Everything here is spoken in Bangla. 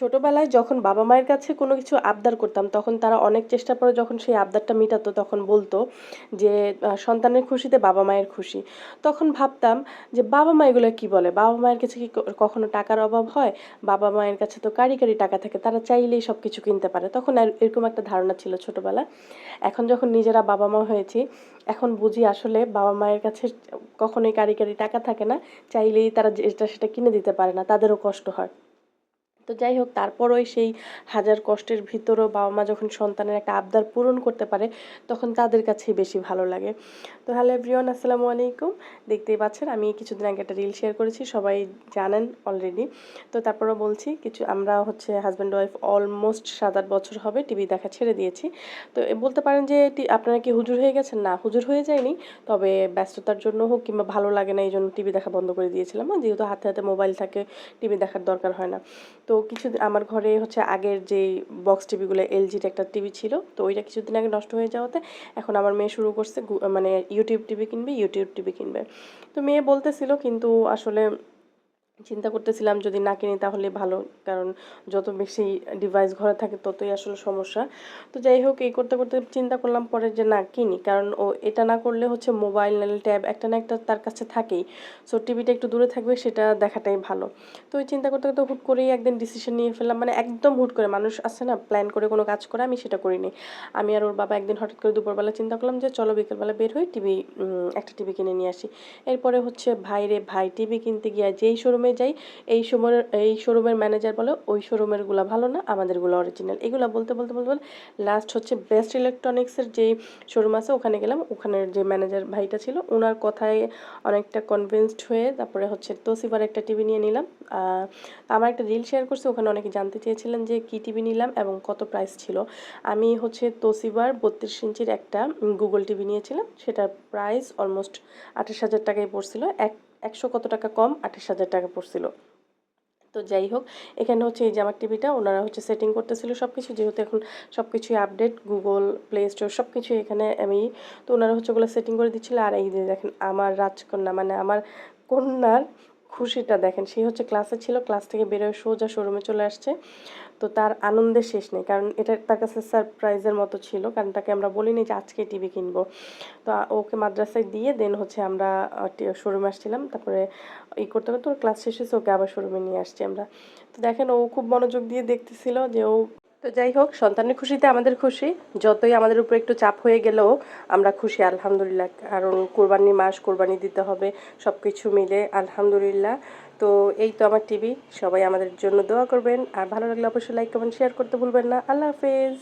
ছোটবেলায় যখন বাবা মায়ের কাছে কোনো কিছু আবদার করতাম, তখন তারা অনেক চেষ্টা করে যখন সেই আবদারটা মেটাতো, তখন বলতো যে সন্তানের খুশিতে বাবা মায়ের খুশি। তখন ভাবতাম যে, বাবা মা এগুলো কি বলে? বাবা মায়ের কাছে কি কখনো টাকার অভাব হয়? বাবা মায়ের কাছে তো কারি কারি টাকা থাকে, তারা চাইলেই সব কিছু কিনতে পারে। তখন এরকম একটা ধারণা ছিল ছোটবেলা এখন যখন নিজেরা বাবা মা হয়েছি, এখন বুঝি আসলে বাবা মায়ের কাছে কখনোই কারি কারি টাকা থাকে না, চাইলেই তারা যেটা সেটা কিনে দিতে পারে না, তাদেরও কষ্ট হয়। তো যাই হোক তারপরই সেই হাজার কষ্টের ভিতরও বাবা মা যখন সন্তানের একটা আবদার পূরণ করতে পারে, তখন তাদের কাছেই বেশি ভালো লাগে। তো হ্যালো এভরিওয়ান, আসসালামু আলাইকুম। দেখতেই পাচ্ছেন, আমি কিছুদিন আগে একটা রিল শেয়ার করেছি, সবাই জানেন অলরেডি তো তারপরও বলছি, কিছু আমরা হচ্ছে হাজব্যান্ড ওয়াইফ অলমোস্ট সাত আট বছর হবে টিভি দেখা ছেড়ে দিয়েছি। তো বলতে পারেন যে আপনারা কি হুজুর হয়ে গেছেন? না, হুজুর হয়ে যায়নি তবে ব্যস্ততার জন্য হোক কিংবা ভালো লাগে না এই জন্য টিভি দেখা বন্ধ করে দিয়েছিলাম। যেহেতু হাতে হাতে মোবাইল থাকে টিভি দেখার দরকার হয় না। তো কিছু আমার ঘরে হচ্ছে আগের যে বক্স টিভিগুলো এলজির একটা টিভি ছিল, তো ওইটা কিছুদিন আগে নষ্ট হয়ে যাওয়াতে এখন আমার মেয়ে শুরু করছে মানে ইউটিউব টিভি কিনবে ইউটিউব টিভি কিনবে। তো মেয়ে বলতেছিল কিন্তু আসলে চিন্তা করতেছিলাম যদি না কিনি তাহলে ভালো, কারণ যত বেশি ডিভাইস ঘরে থাকে ততই আসলে সমস্যা। তো যাই হোক, এই করতে করতে চিন্তা করলাম পরে যে না কিনি, কারণ ও এটা না করলে হচ্ছে মোবাইল নাহলে ট্যাব একটা না একটা তার কাছে থাকেই। সো টিভিটা একটু দূরে থাকবে সেটা দেখাটাই ভালো। তো ওই চিন্তা করতে করতে হুট করেই একদিন ডিসিশন নিয়ে ফেললাম মানে একদম হুট করে, মানুষ আছে না প্ল্যান করে কোনো কাজ করে, আমি সেটা করিনি। আমি আর ওর বাবা একদিন হঠাৎ করে দুপুরবেলা চিন্তা করলাম যে চলো বিকেলবেলা বের হই টিভি একটা টিভি কিনে নিয়ে আসি। এরপরে হচ্ছে, ভাই রে ভাই টিভি কিনতে গিয়ে যেই শোরুমে যাই, এই সময়ের এই শোরুমের ম্যানেজার বলে, ওই শোরুমেরগুলা ভালো না, আমাদেরগুলো অরিজিনাল এগুলো বলতে বলতে বলতে বলতে লাস্ট হচ্ছে বেস্ট ইলেকট্রনিক্সের যে শোরুম আছে, ওখানে গেলাম। ওখানের যে ম্যানেজার ভাইটা ছিল ওনার কথায় অনেকটা কনভিন্সড হয়ে তারপরে হচ্ছে তোসিবার একটা টিভি নিয়ে নিলাম। আমার একটা রিল শেয়ার করছে, ওখানে অনেকে জানতে চেয়েছিলেন যে কী টিভি নিলাম এবং কত প্রাইস ছিল। আমি হচ্ছে তোসিবার বত্রিশ ইঞ্চির একটা গুগল টিভি নিয়েছিলাম, সেটার প্রাইস অলমোস্ট আঠাশ হাজার টাকায় পড়ছিল। এক একশো কত টাকা কম? আঠাশ হাজার টাকা পড়ছিল। তো যাই হোক, এখানে হচ্ছে এই জামার টিভিটা ওনারা হচ্ছে সেটিং করতেছিল সব কিছু যেহেতু এখন সব কিছুই আপডেট গুগল প্লে স্টোর সব কিছুই এখানে আমি, তো ওনারা হচ্ছে ওগুলো সেটিং করে দিচ্ছিল। আর এই যে দেখেন, আমার রাজকন্যা মানে আমার কন্যার খুশিটা দেখেন, সে হচ্ছে ক্লাসে ছিল ক্লাস থেকে বেরোয় সোজা শোরুমে চলে আসছে। তো তার আনন্দের শেষ নেই, কারণ এটা তার কাছে সারপ্রাইজের মতো ছিল, কারণ তাকে আমরা বলিনি যে আজকে টিভি কিনবো। তো ওকে মাদ্রাসায় দিয়ে দেন হচ্ছে আমরা শোরুমে আসছিলাম, তারপরে ই করতে করতে ওর ক্লাস শেষ হয়েছে, ওকে আবার শোরুমে নিয়ে আসছি আমরা। তো দেখেন ও খুব মনোযোগ দিয়ে দেখতেছিল যে ও তো যাই হোক, সন্তানের খুশিতে আমাদের খুশি। যতই আমাদের উপর একটু চাপ হয়ে গেলেও আমরা খুশি, আলহামদুলিল্লাহ। কারণ কোরবানি মাস, কোরবানি দিতে হবে সব কিছু মিলে, আলহামদুলিল্লাহ। তো এই তো আমার টিভি, সবাই আমাদের জন্য দোয়া করবেন। আর ভালো লাগলে অবশ্যই লাইক, কমেন্ট, শেয়ার করতে ভুলবেন না। আল্লাহ হাফেজ।